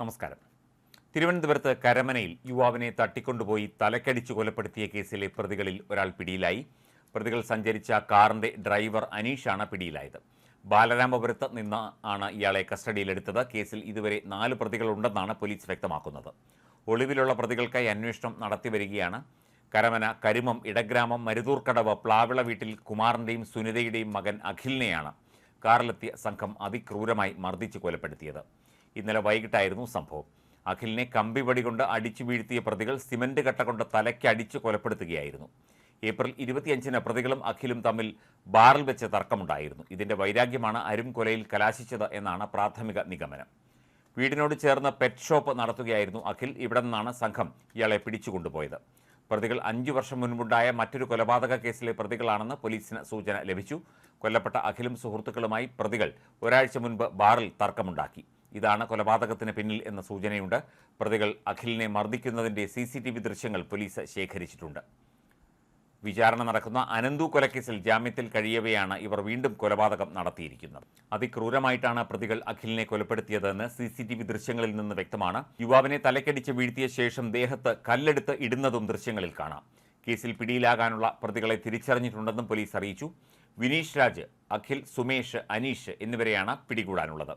നമസ്കാരം. തിരുവനന്തപുരത്ത് കരമനയിൽ യുവാവിനെ തട്ടിക്കൊണ്ടുപോയി തലക്കടിച്ച് കൊലപ്പെടുത്തിയ കേസിലെ പ്രതികളിൽ ഒരാൾ പിടിയിലായി. പ്രതികൾ സഞ്ചരിച്ച കാറിന്റെ ഡ്രൈവർ അനീഷാണ് പിടിയിലായത്. ബാലരാമപുരത്ത് നിന്ന് ആണ് ഇയാളെ കസ്റ്റഡിയിലെടുത്തത്. കേസിൽ ഇതുവരെ നാല് പ്രതികളുണ്ടെന്നാണ് പോലീസ് വ്യക്തമാക്കുന്നത്. ഒളിവിലുള്ള പ്രതികൾക്കായി അന്വേഷണം നടത്തിവരികയാണ് കരമന കരിമം ഇടഗ്രാമം മരുതൂർക്കടവ് പ്ലാവിള വീട്ടിൽ കുമാറിന്റെയും സുനിതയുടെയും മകൻ അഖിലിനെയാണ് കാറിലെത്തിയ സംഘം അതിക്രൂരമായി മർദ്ദിച്ച് കൊലപ്പെടുത്തിയത്. ഇന്നലെ വൈകിട്ടായിരുന്നു സംഭവം. അഖിലിനെ കമ്പിവടി കൊണ്ട് അടിച്ചു വീഴ്ത്തിയ പ്രതികൾ സിമന്റ് കട്ട കൊണ്ട് തലയ്ക്ക് അടിച്ച് കൊലപ്പെടുത്തുകയായിരുന്നു. ഏപ്രിൽ ഇരുപത്തിയഞ്ചിന് പ്രതികളും അഖിലും തമ്മിൽ ബാറിൽ വെച്ച് തർക്കമുണ്ടായിരുന്നു. ഇതിന്റെ വൈരാഗ്യമാണ് അരും കൊലയിൽ കലാശിച്ചത് എന്നാണ് പ്രാഥമിക നിഗമനം. വീടിനോട് ചേർന്ന് പെറ്റ് ഷോപ്പ് നടത്തുകയായിരുന്നു അഖിൽ. ഇവിടെ നിന്നാണ് സംഘം ഇയാളെ പിടിച്ചുകൊണ്ടുപോയത് പ്രതികൾ അഞ്ചു വർഷം മുൻപുണ്ടായ മറ്റൊരു കൊലപാതക കേസിലെ പ്രതികളാണെന്ന് പോലീസിന് സൂചന ലഭിച്ചു. കൊല്ലപ്പെട്ട അഖിലും സുഹൃത്തുക്കളുമായി പ്രതികൾ ഒരാഴ്ച മുൻപ് ബാറിൽ തർക്കമുണ്ടാക്കി. ഇതാണ് കൊലപാതകത്തിന് പിന്നിൽ എന്ന സൂചനയുണ്ട്. പ്രതികൾ അഖിലിനെ മർദ്ദിക്കുന്നതിന്റെ സി സി ടി വി ദൃശ്യങ്ങൾ പോലീസ് ശേഖരിച്ചിട്ടുണ്ട്. വിചാരണ നടക്കുന്ന അനന്തു കൊലക്കേസിൽ ജാമ്യത്തിൽ കഴിയവെയാണ് ഇവർ വീണ്ടും കൊലപാതകം നടത്തിയിരിക്കുന്നത്. അതിക്രൂരമായിട്ടാണ് പ്രതികൾ അഖിലിനെ കൊലപ്പെടുത്തിയതെന്ന് സി സി ടി വി ദൃശ്യങ്ങളിൽ നിന്ന് വ്യക്തമാണ്. യുവാവിനെ തലക്കടിച്ച് വീഴ്ത്തിയ ശേഷം ദേഹത്ത് കല്ലെടുത്ത് ഇടുന്നതും ദൃശ്യങ്ങളിൽ കാണാം. കേസിൽ പിടിയിലാകാനുള്ള പ്രതികളെ തിരിച്ചറിഞ്ഞിട്ടുണ്ടെന്നും പോലീസ് അറിയിച്ചു. വിനീഷ് രാജ് അഖിൽ സുമേഷ് അനീഷ് എന്നിവരെയാണ് പിടികൂടാനുള്ളത്.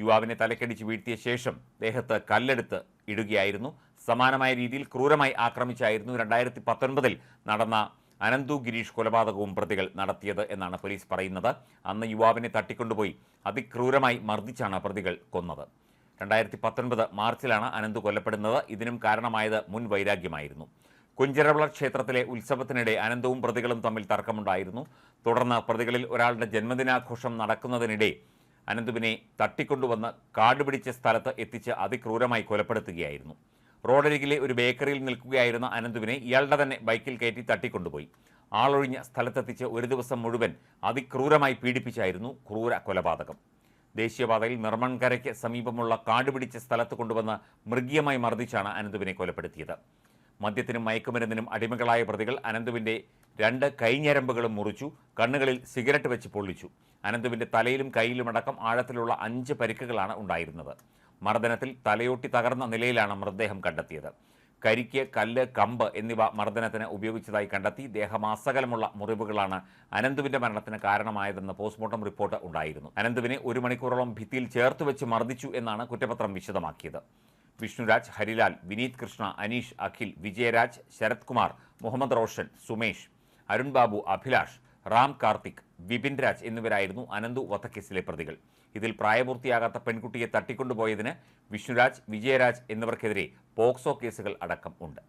യുവാവിനെ തലക്കടിച്ച് വീഴ്ത്തിയ ശേഷം ദേഹത്ത് കല്ലെടുത്ത് ഇടുകയായിരുന്നു. സമാനമായ രീതിയിൽ ക്രൂരമായി ആക്രമിച്ചായിരുന്നു രണ്ടായിരത്തി പത്തൊൻപതിൽ നടന്ന അനന്തു ഗിരീഷ് കൊലപാതകവും പ്രതികൾ നടത്തിയത് എന്നാണ് പോലീസ് പറയുന്നത്. അന്ന് യുവാവിനെ തട്ടിക്കൊണ്ടുപോയി അതിക്രൂരമായി മർദ്ദിച്ചാണ് പ്രതികൾ കൊന്നത്. രണ്ടായിരത്തി പത്തൊൻപത് മാർച്ചിലാണ് അനന്തു കൊല്ലപ്പെടുന്നത്. ഇതിനും കാരണമായത് മുൻ വൈരാഗ്യമായിരുന്നു. കുഞ്ചിറവിള ക്ഷേത്രത്തിലെ ഉത്സവത്തിനിടെ അനന്തവും പ്രതികളും തമ്മിൽ തർക്കമുണ്ടായിരുന്നു. തുടർന്ന് പ്രതികളിൽ ഒരാളുടെ ജന്മദിനാഘോഷം നടക്കുന്നതിനിടെ അനന്തുവിനെ തട്ടിക്കൊണ്ടുവന്ന് കാട് പിടിച്ച സ്ഥലത്ത് എത്തിച്ച് അതിക്രൂരമായി കൊലപ്പെടുത്തുകയായിരുന്നു. റോഡരികിലെ ഒരു ബേക്കറിയിൽ നിൽക്കുകയായിരുന്ന അനന്തുവിനെ ഇയാളുടെ തന്നെ ബൈക്കിൽ കയറ്റി തട്ടിക്കൊണ്ടുപോയി. ആളൊഴിഞ്ഞ സ്ഥലത്തെത്തിച്ച് ഒരു ദിവസം മുഴുവൻ അതിക്രൂരമായി പീഡിപ്പിച്ചായിരുന്നു ക്രൂര കൊലപാതകം. ദേശീയപാതയിൽ നിർമ്മൺകരയ്ക്ക് സമീപമുള്ള കാട് പിടിച്ച സ്ഥലത്ത് കൊണ്ടുവന്ന് മൃഗീയമായി മർദ്ദിച്ചാണ് അനന്തുവിനെ കൊലപ്പെടുത്തിയത്. മദ്യത്തിനും മയക്കുമരുന്നിനും അടിമകളായ പ്രതികൾ അനന്തുവിന്റെ രണ്ട് കൈഞ്ഞരമ്പുകളും മുറിച്ചു കണ്ണുകളിൽ സിഗരറ്റ് വെച്ച് പൊള്ളിച്ചു. അനന്തുവിന്റെ തലയിലും കൈയിലുമടക്കം ആഴത്തിലുള്ള അഞ്ച് പരിക്കുകളാണ് ഉണ്ടായിരുന്നത്. മർദ്ദനത്തിൽ തലയോട്ടി തകർന്ന നിലയിലാണ് മൃതദേഹം കണ്ടെത്തിയത്. കരിക്ക് കല്ല് കമ്പ് എന്നിവ മർദ്ദനത്തിന് ഉപയോഗിച്ചതായി കണ്ടെത്തി ദേഹമാസകലമുള്ള മുറിവുകളാണ് അനന്തുവിന്റെ മരണത്തിന് കാരണമായതെന്ന് പോസ്റ്റ്മോർട്ടം റിപ്പോർട്ട് ഉണ്ടായിരുന്നു. അനന്തുവിനെ ഒരു മണിക്കൂറോളം ഭിത്തിയിൽ ചേർത്ത് വെച്ച് മർദ്ദിച്ചു എന്നാണ് കുറ്റപത്രം വിശദമാക്കിയത്. വിഷ്ണുരാജ് ഹരിലാൽ വിനീത് കൃഷ്ണ അനീഷ് അഖിൽ വിജയരാജ് ശരത്കുമാർ മുഹമ്മദ് റോഷൻ സുമേഷ് അരുൺ ബാബു അഭിലാഷ് റാം കാർത്തിക് വിപിൻ രാജ് എന്നിവരായിരുന്നു അനന്തു വധക്കേസിലെ പ്രതികൾ. ഇതിൽ പ്രായപൂർത്തിയാകാത്ത പെൺകുട്ടിയെ തട്ടിക്കൊണ്ടുപോയതിന് വിഷ്ണുരാജ് വിജയരാജ് എന്നിവർക്കെതിരെ പോക്സോ കേസുകൾ അടക്കം ഉണ്ട്.